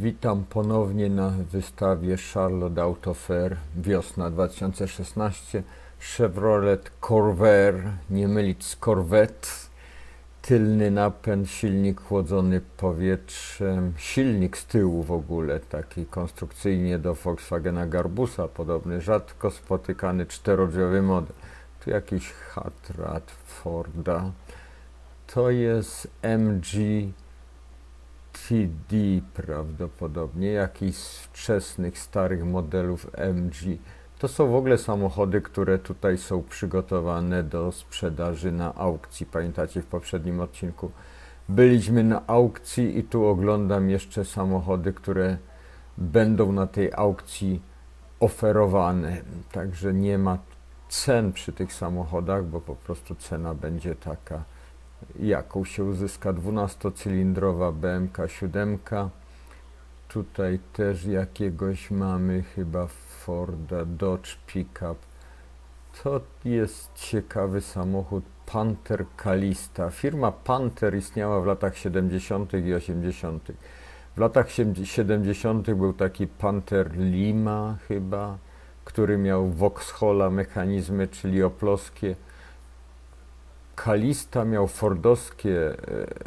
Witam ponownie na wystawie Charlotte Auto Fair wiosna 2016 Chevrolet Corvair, nie mylić z Corvette tylny napęd, silnik chłodzony powietrzem, silnik z tyłu w ogóle, taki konstrukcyjnie do Volkswagena Garbusa podobny, rzadko spotykany czterodrzwiowy model. Tu jakiś Hatrat Forda. To jest MG TD prawdopodobnie, jakiś z wczesnych, starych modelów MG. To są w ogóle samochody, które tutaj są przygotowane do sprzedaży na aukcji. Pamiętacie, w poprzednim odcinku byliśmy na aukcji i tu oglądam jeszcze samochody, które będą na tej aukcji oferowane. Także nie ma cen przy tych samochodach, bo po prostu cena będzie taka, jaką się uzyska 12-cylindrowa BMK 7. Tutaj też jakiegoś mamy chyba Forda Dodge Pickup. To jest ciekawy samochód Panther Kalista. Firma Panther istniała w latach 70. i 80. W latach 70. był taki Panther Lima chyba, który miał Vauxhalla mechanizmy, czyli oploskie. Kalista miał fordowskie e,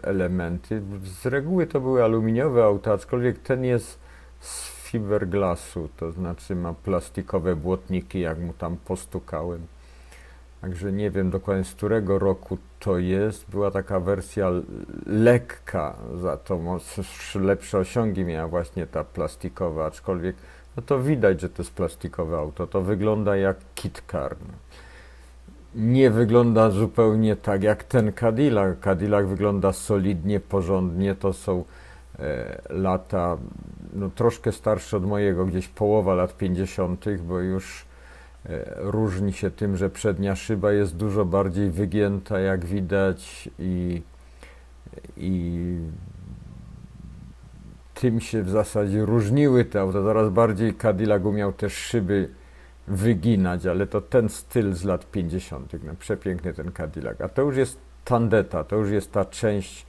elementy. Z reguły to były aluminiowe auta, aczkolwiek ten jest z fiberglasu, to znaczy ma plastikowe błotniki, jak mu tam postukałem. Także nie wiem dokładnie z którego roku to jest. Była taka wersja lekka, za to lepsze osiągi miała właśnie ta plastikowa, aczkolwiek no to widać, że to jest plastikowe auto. To wygląda jak kit car. Nie wygląda zupełnie tak jak ten Cadillac. Cadillac wygląda solidnie, porządnie. To są e, lata no, troszkę starszy od mojego, gdzieś połowa lat 50., bo już e, różni się tym, że przednia szyba jest dużo bardziej wygięta, jak widać, i, i tym się w zasadzie różniły te auta. Coraz bardziej Cadillac umiał też szyby wyginać, ale to ten styl z lat 50. No, przepiękny ten Cadillac. A to już jest tandeta, to już jest ta część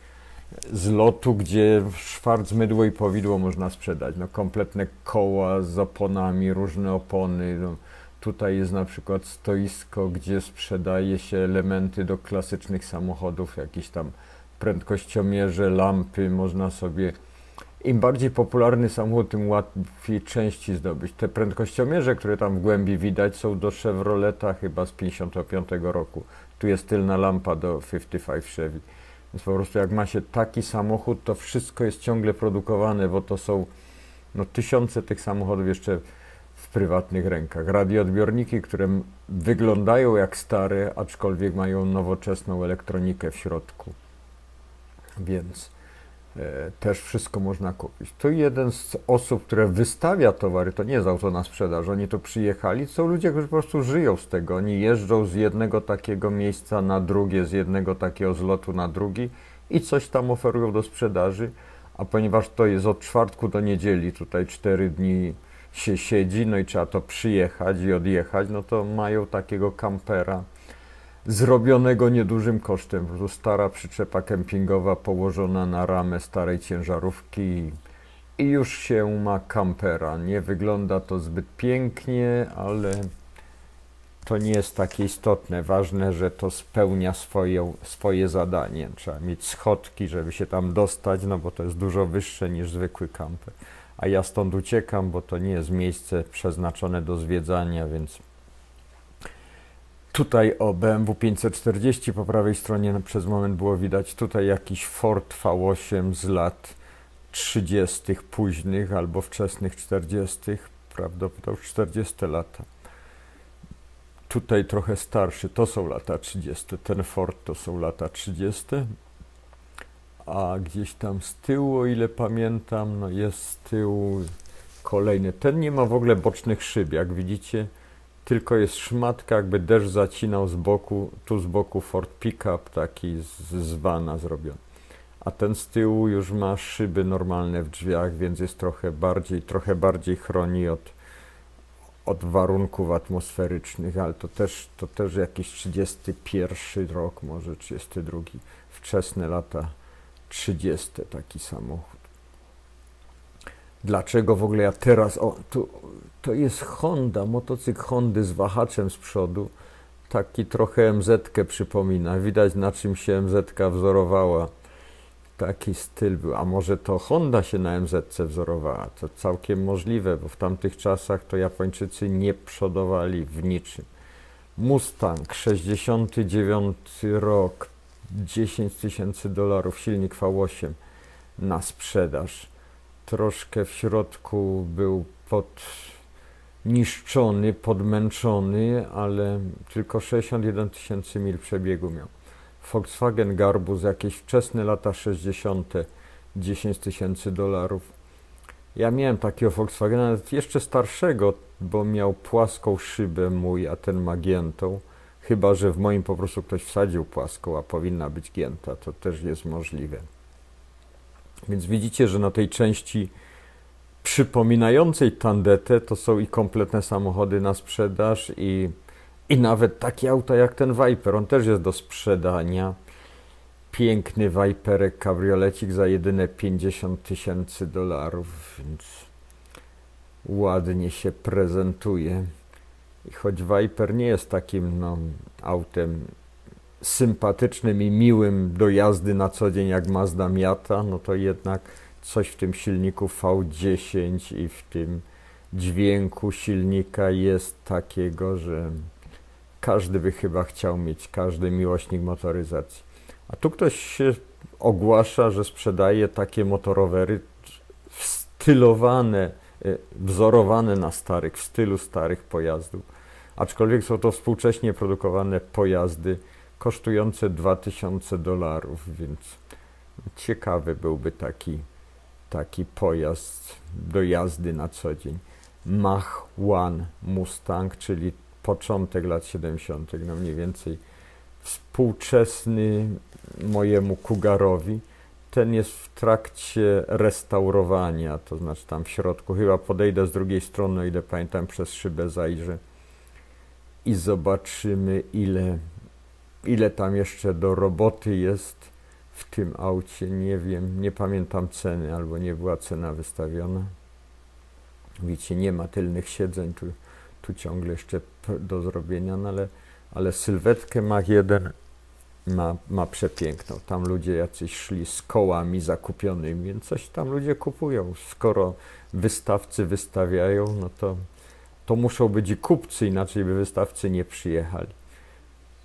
z lotu, gdzie szwarc, mydło i powidło można sprzedać. No, kompletne koła z oponami, różne opony. No, tutaj jest na przykład stoisko, gdzie sprzedaje się elementy do klasycznych samochodów, jakieś tam prędkościomierze, lampy, można sobie im bardziej popularny samochód, tym łatwiej części zdobyć. Te prędkościomierze, które tam w głębi widać, są do Chevroleta chyba z 55 roku. Tu jest tylna lampa do 55 Chevy. Więc po prostu jak ma się taki samochód, to wszystko jest ciągle produkowane, bo to są no, tysiące tych samochodów jeszcze w prywatnych rękach. Radioodbiorniki, które wyglądają jak stare, aczkolwiek mają nowoczesną elektronikę w środku. Więc też wszystko można kupić. Tu jeden z osób, które wystawia towary, to nie jest auto na sprzedaż, oni tu przyjechali, są ludzie, którzy po prostu żyją z tego. Oni jeżdżą z jednego takiego miejsca na drugie, z jednego takiego zlotu na drugi i coś tam oferują do sprzedaży, a ponieważ to jest od czwartku do niedzieli, tutaj cztery dni się siedzi, no i trzeba to przyjechać i odjechać, no to mają takiego kampera zrobionego niedużym kosztem. Po stara przyczepa kempingowa położona na ramę starej ciężarówki i już się ma kampera. Nie wygląda to zbyt pięknie, ale to nie jest takie istotne. Ważne, że to spełnia swoje, swoje zadanie. Trzeba mieć schodki, żeby się tam dostać, no bo to jest dużo wyższe niż zwykły kamper. A ja stąd uciekam, bo to nie jest miejsce przeznaczone do zwiedzania, więc Tutaj o BMW 540 po prawej stronie przez moment było widać tutaj jakiś Ford V8 z lat 30. późnych albo wczesnych 40. Prawdopodobnie 40 lata. Tutaj trochę starszy, to są lata 30. Ten Ford to są lata 30. A gdzieś tam z tyłu, o ile pamiętam, no jest z tyłu kolejny. Ten nie ma w ogóle bocznych szyb, jak widzicie tylko jest szmatka, jakby deszcz zacinał z boku, tu z boku Ford Pickup, taki z, z vana zrobiony. A ten z tyłu już ma szyby normalne w drzwiach, więc jest trochę bardziej, trochę bardziej chroni od, od warunków atmosferycznych, ale to też, to też jakiś 31 rok, może 32, wczesne lata 30 taki samochód. Dlaczego w ogóle ja teraz, o, to jest Honda, motocykl Hondy z wahaczem z przodu, taki trochę MZ-kę przypomina, widać na czym się MZ-ka wzorowała, taki styl był, a może to Honda się na MZ-ce wzorowała, to całkiem możliwe, bo w tamtych czasach to Japończycy nie przodowali w niczym. Mustang, 69 rok, 10 tysięcy dolarów, silnik V8 na sprzedaż. Troszkę w środku był podniszczony, podmęczony, ale tylko 61 tysięcy mil przebiegu miał. Volkswagen Garbus, jakieś wczesne lata 60., 10 tysięcy dolarów. Ja miałem takiego Volkswagena, jeszcze starszego, bo miał płaską szybę mój, a ten ma giętą. Chyba, że w moim po prostu ktoś wsadził płaską, a powinna być gięta. To też jest możliwe. Więc widzicie, że na tej części przypominającej tandetę to są i kompletne samochody na sprzedaż i, i nawet takie auta jak ten Viper. On też jest do sprzedania. Piękny Viperek, kabriolecik za jedyne 50 tysięcy dolarów, więc ładnie się prezentuje. I choć Viper nie jest takim no, autem sympatycznym i miłym do jazdy na co dzień jak Mazda Miata, no to jednak coś w tym silniku V10 i w tym dźwięku silnika jest takiego, że każdy by chyba chciał mieć, każdy miłośnik motoryzacji. A tu ktoś się ogłasza, że sprzedaje takie motorowery stylowane, e, wzorowane na starych, w stylu starych pojazdów. Aczkolwiek są to współcześnie produkowane pojazdy kosztujące 2000 dolarów, więc ciekawy byłby taki, taki pojazd do jazdy na co dzień. Mach 1 Mustang, czyli początek lat 70., no mniej więcej współczesny mojemu Kugarowi. Ten jest w trakcie restaurowania, to znaczy tam w środku. Chyba podejdę z drugiej strony, ile pamiętam, przez szybę zajrzę i zobaczymy, ile, ile tam jeszcze do roboty jest w tym aucie. Nie wiem, nie pamiętam ceny, albo nie była cena wystawiona. Widzicie, nie ma tylnych siedzeń, tu, tu ciągle jeszcze do zrobienia, no ale, ale sylwetkę Mach 1 ma, ma przepiękną. Tam ludzie jacyś szli z kołami zakupionymi, więc coś tam ludzie kupują. Skoro wystawcy wystawiają, no to to muszą być i kupcy, inaczej by wystawcy nie przyjechali.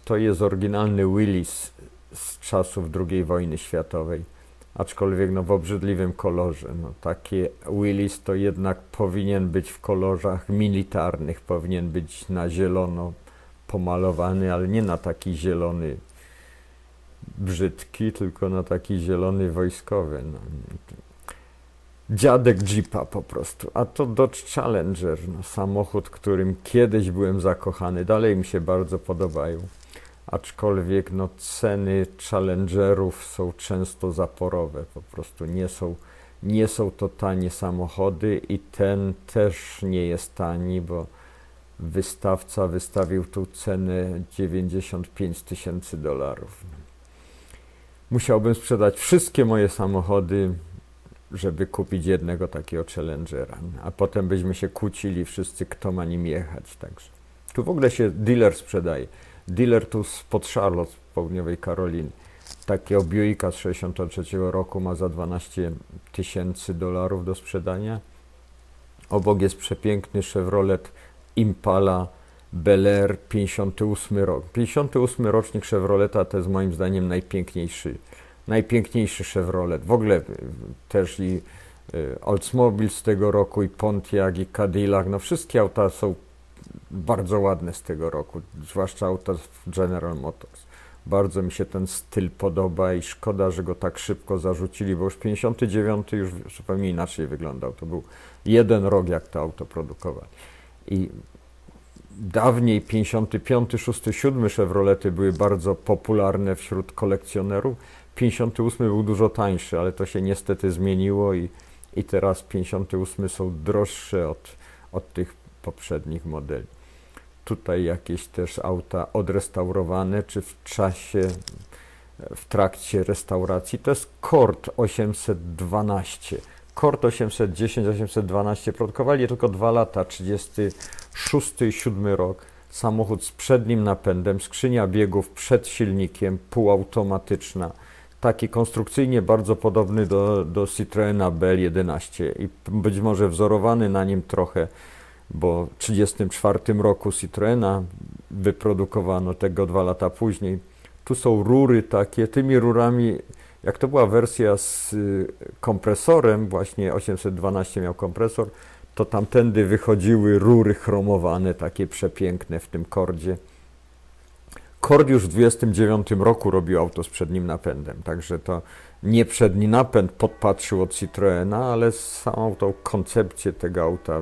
To jest oryginalny Willis z czasów II wojny światowej, aczkolwiek no, w obrzydliwym kolorze. No, takie Willis to jednak powinien być w kolorach militarnych, powinien być na zielono pomalowany, ale nie na taki zielony brzydki, tylko na taki zielony wojskowy. No, dziadek Jeepa po prostu. A to Dodge Challenger, no, samochód, którym kiedyś byłem zakochany. Dalej mi się bardzo podobają. Aczkolwiek no, ceny Challengerów są często zaporowe. Po prostu nie są, nie są to tanie samochody i ten też nie jest tani, bo wystawca wystawił tu cenę 95 tysięcy dolarów. Musiałbym sprzedać wszystkie moje samochody, żeby kupić jednego takiego Challengera, a potem byśmy się kłócili wszyscy, kto ma nim jechać. Także tu w ogóle się dealer sprzedaje. Dealer tu spod Charlotte z południowej Karoliny. Takiego Buicka z 63 roku ma za 12 tysięcy dolarów do sprzedania. Obok jest przepiękny Chevrolet Impala Bel Air 58 rok. 58 rocznik Chevroleta to jest moim zdaniem najpiękniejszy najpiękniejszy Chevrolet. W ogóle y, też i y, Oldsmobile z tego roku, i Pontiac, i Cadillac. No wszystkie auta są bardzo ładne z tego roku, zwłaszcza auta General Motors. Bardzo mi się ten styl podoba i szkoda, że go tak szybko zarzucili, bo już 59 już zupełnie inaczej wyglądał. To był jeden rok, jak to auto produkowali. I dawniej 55, 6, 7 Chevrolety były bardzo popularne wśród kolekcjonerów. 58 był dużo tańszy, ale to się niestety zmieniło i, i teraz 58 są droższe od, od tych poprzednich modeli. Tutaj jakieś też auta odrestaurowane, czy w czasie, w trakcie restauracji. To jest Kord 812. Kord 810, 812 produkowali tylko dwa lata, 36 i 7 rok. Samochód z przednim napędem, skrzynia biegów przed silnikiem, półautomatyczna. Taki konstrukcyjnie bardzo podobny do, do Citroena BL11 i być może wzorowany na nim trochę, bo w 1934 roku Citroena wyprodukowano tego dwa lata później. Tu są rury takie, tymi rurami jak to była wersja z y, kompresorem, właśnie 812 miał kompresor, to tamtędy wychodziły rury chromowane, takie przepiękne w tym kordzie. Kord już w 29 roku robił auto z przednim napędem, także to nie przedni napęd podpatrzył od Citroena, ale samą tą koncepcję tego auta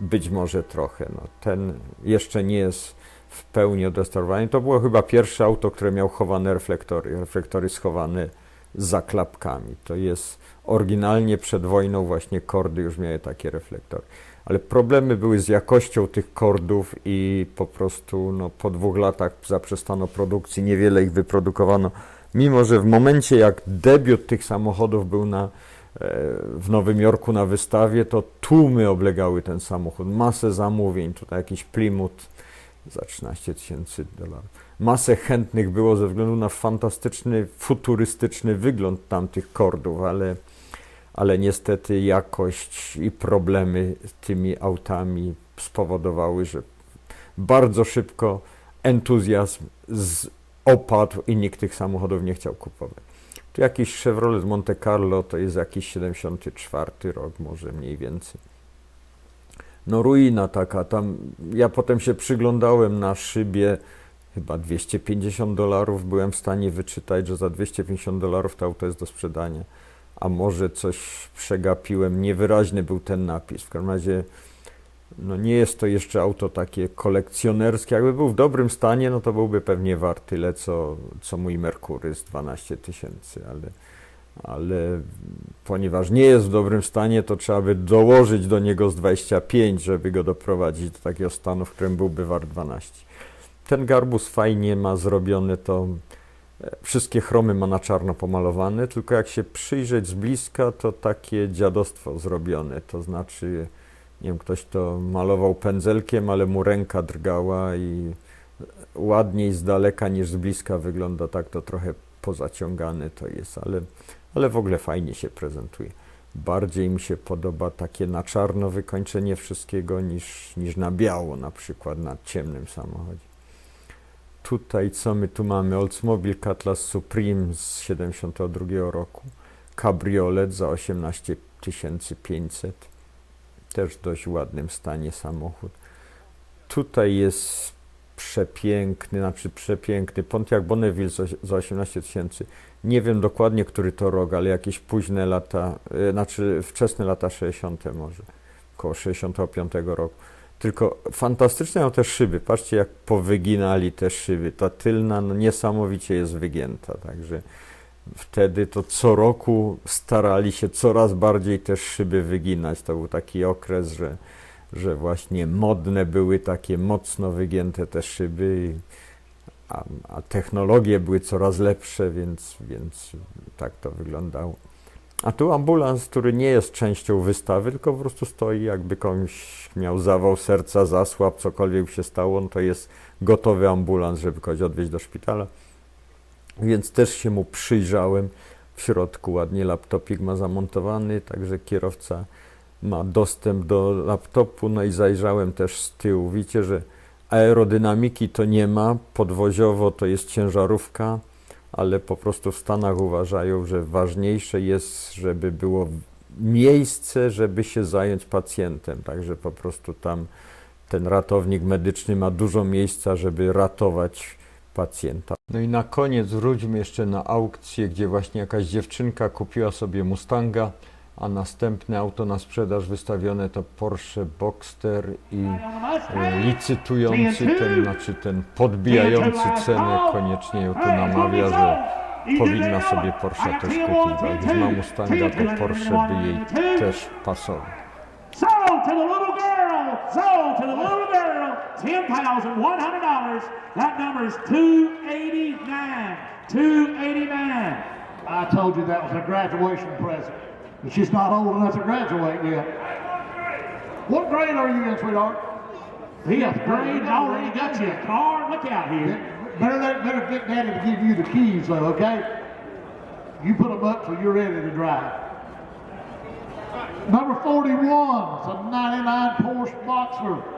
być może trochę. No, ten jeszcze nie jest w pełni odrestaurowany. To było chyba pierwsze auto, które miało chowane reflektory, reflektory schowane za klapkami. To jest oryginalnie przed wojną właśnie kordy już miały takie reflektory. Ale problemy były z jakością tych kordów i po prostu no, po dwóch latach zaprzestano produkcji, niewiele ich wyprodukowano. Mimo, że w momencie jak debiut tych samochodów był na, w Nowym Jorku na wystawie, to tłumy oblegały ten samochód. Masę zamówień, tutaj jakiś Plymouth za 13 tysięcy dolarów. Masę chętnych było ze względu na fantastyczny, futurystyczny wygląd tamtych kordów, ale, ale niestety jakość i problemy z tymi autami spowodowały, że bardzo szybko entuzjazm opadł i nikt tych samochodów nie chciał kupować. Tu jakiś Chevrolet Monte Carlo, to jest jakiś 74 rok, może mniej więcej no ruina taka. Tam ja potem się przyglądałem na szybie, chyba 250 dolarów byłem w stanie wyczytać, że za 250 dolarów to auto jest do sprzedania. A może coś przegapiłem, niewyraźny był ten napis. W każdym razie no nie jest to jeszcze auto takie kolekcjonerskie. Jakby był w dobrym stanie, no to byłby pewnie wart tyle, co, co mój Merkurys, 12 tysięcy, ale ale ponieważ nie jest w dobrym stanie, to trzeba by dołożyć do niego z 25, żeby go doprowadzić do takiego stanu, w którym byłby wart 12. Ten garbus fajnie ma zrobione to, e, wszystkie chromy ma na czarno pomalowane, tylko jak się przyjrzeć z bliska, to takie dziadostwo zrobione, to znaczy, nie wiem, ktoś to malował pędzelkiem, ale mu ręka drgała i ładniej z daleka niż z bliska wygląda, tak to trochę pozaciągane to jest, ale ale w ogóle fajnie się prezentuje. Bardziej mi się podoba takie na czarno wykończenie wszystkiego niż, niż na biało, na przykład na ciemnym samochodzie. Tutaj co my tu mamy? Oldsmobile Cutlass Supreme z 72 roku. Cabriolet za 18 500. Też dość ładnym stanie samochód. Tutaj jest przepiękny, znaczy przepiękny Pontiac Bonneville za 18 tysięcy. Nie wiem dokładnie, który to rok, ale jakieś późne lata, y, znaczy wczesne lata 60. może, około 65 roku. Tylko fantastyczne są te szyby. Patrzcie, jak powyginali te szyby. Ta tylna no, niesamowicie jest wygięta, także wtedy to co roku starali się coraz bardziej te szyby wyginać. To był taki okres, że, że właśnie modne były takie mocno wygięte te szyby. A, a technologie były coraz lepsze, więc, więc tak to wyglądało. A tu ambulans, który nie jest częścią wystawy, tylko po prostu stoi, jakby komuś miał zawał serca, zasłab, cokolwiek się stało, no to jest gotowy ambulans, żeby kogoś odwieźć do szpitala. Więc też się mu przyjrzałem. W środku ładnie laptopik ma zamontowany, także kierowca ma dostęp do laptopu. No i zajrzałem też z tyłu. Widzicie, że Aerodynamiki to nie ma, podwoziowo to jest ciężarówka, ale po prostu w Stanach uważają, że ważniejsze jest, żeby było miejsce, żeby się zająć pacjentem. Także po prostu tam ten ratownik medyczny ma dużo miejsca, żeby ratować pacjenta. No i na koniec wróćmy jeszcze na aukcję, gdzie właśnie jakaś dziewczynka kupiła sobie Mustanga a następne auto na sprzedaż wystawione to Porsche Boxster i e, licytujący, ten, znaczy ten podbijający cenę koniecznie ją tu namawia, że powinna sobie Porsche też kupić, bo jak już ma Mustanga, to Porsche by jej też pasował. Sold to the little girl. Sold to the little girl. Ten thousand one hundred dollars. That number is two eighty nine. Two eighty nine. I told you that was a graduation present. But she's not old enough to graduate yet. What grade are you in, sweetheart? Fifth grade I already got you a car. Look out here. Better, let, better get Daddy to give you the keys, though, okay? You put them up so you're ready to drive. Number 41, it's a 99 Porsche Boxer.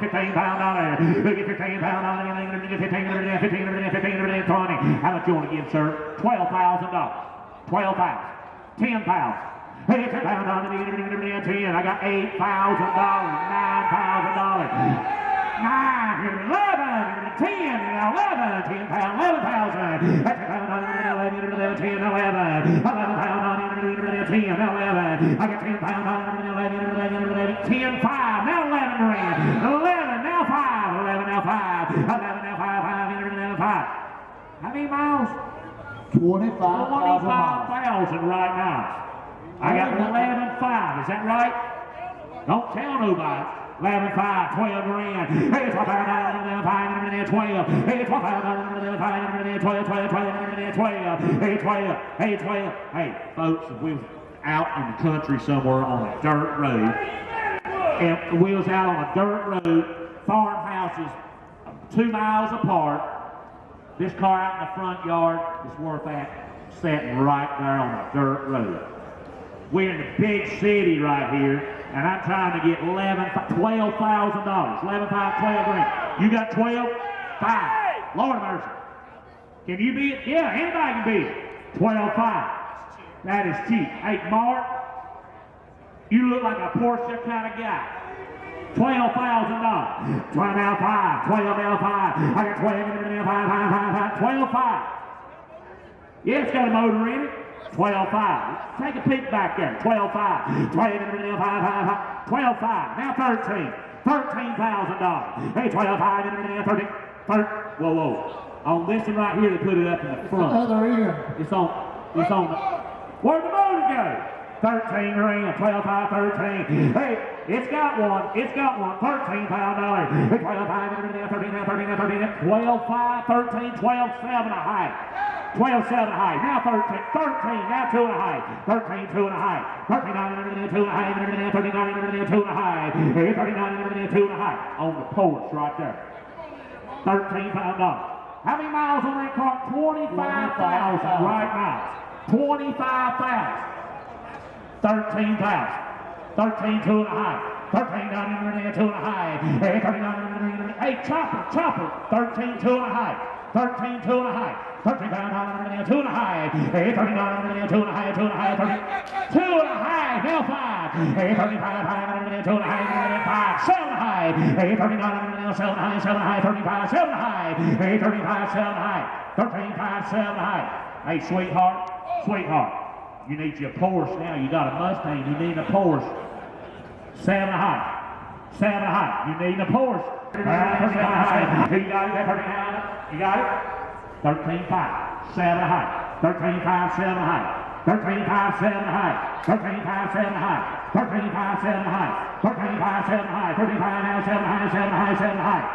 fifteen pound on it. We'll fifteen pound on it. We'll get fifteen. How much you want to give, sir? Twelve thousand dollars. Twelve pounds. Ten pounds. It's pound pound on it. Ten. I got eight thousand dollars. Nine thousand dollars. Nine. Eleven. Ten. Eleven. Ten pound. Eleven thousand. That's a pound on it. Eleven. Ten. Eleven. Eleven pound on it. Ten. Eleven. I got ten pound on it. Eleven. Ten. Five. 11 now 5. 11 now 5. 11 now 5. 5. 11 now 5. How many miles? 25,000 25, right now. I got 11 5. Is that right? Don't tell nobody. 11, 5, 12 grand. Hey, 12, 5, 5, 12. Hey, 12, 12, 12, 12, 12. Hey, 12, hey, 12. Hey, folks, if we're out in the country somewhere on a dirt road, and we was out on a dirt road, farmhouses two miles apart. This car out in the front yard is worth that sitting right there on a dirt road. We're in the big city right here, and I'm trying to get eleven, twelve thousand dollars. Eleven, five, twelve grand. You got twelve? Five. Lord mercy. Can you beat it? Yeah, anybody can beat it. Twelve five. That is cheap. Hey, Mark, you look like a Porsche kind of guy. Twelve thousand dollars. Twelve now five. Twelve now five. I got twelve now five, five, five, five. Twelve five. Yeah, it's got a motor in it. Twelve five. Take a peek back there. Twelve five. Twelve now five, five, five. Twelve five. Now thirteen. Thirteen thousand dollars. Hey, twelve five. now Thirteen. Thir- Whoa, whoa. On this one right here, they put it up in the front. Other end. It's on. It's on. Where'd the motor go? 13 grand, 12 5, 13. Hey, it's got one. It's got one. 13 pound dollars. 12 5, 13, 13, 13, 12 5, 13, 12 7 a high. 12 7 a high. Now 13, 13, now 2 and a high. 13, 2 and a high. 39, 2 and a high. 39, 2 and a high. 39, 2 and a high. On the porch right there. 13 pound dollars. How many miles on that car? 25,000 right now. 25,000. 13 pounds. 13 two and a high. 13 down in the two and a high. Hey, 13 down in the Hey, chopper, chopper. 13 two and a high. 13 two and a high. 13 down in the two and a high. Hey, 13 down in the two and a high, two and a high, 13. Two and a high, now five. Hey, 35 high, in the two and a high, five. Seven high. Hey, 39 in the seven high, seven high, 35, seven high. Hey, 35, seven high. 13 five, seven high. Hey, sweetheart, sweetheart. You need your Porsche now. You got a Mustang. You need a Porsche. Santa high. Santa high. You need a Porsche. All right, high. You got it. You got it. Thirteen five. 5. Santa high. Thirteen five. 5. Santa high. Thirteen five. Seven Santa high. Thirteen five. Seven Santa high. Thirteen five. Seven Santa high. Thirteen five. 5. Santa high. 13 5 now. Seven high. Santa high. Santa high.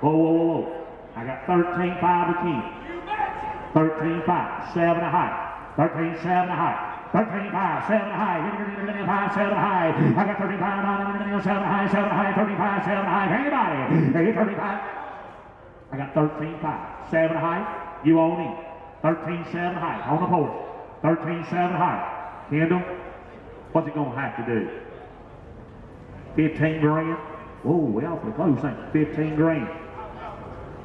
Whoa, whoa, whoa, whoa. I got thirteen five 5 a king. 13 5. 7 high. 13 7 high. 13 5, 7 high, 5 7 high. I got 35 on 7 high, 7 high, 35 7 high. Anybody? Hey, 35. I got 13 5, 7 high. You own him. 13 7 high on the porch. 13 7 high. Kendall, what's it gonna have to do? 15 grand? Oh, we awfully close, ain't it? 15 grand.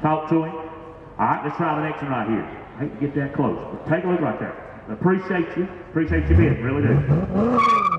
Talk to him. All right, let's try the next one right here. I hate to get that close, but take a look right there. Appreciate you. Appreciate you being, really do.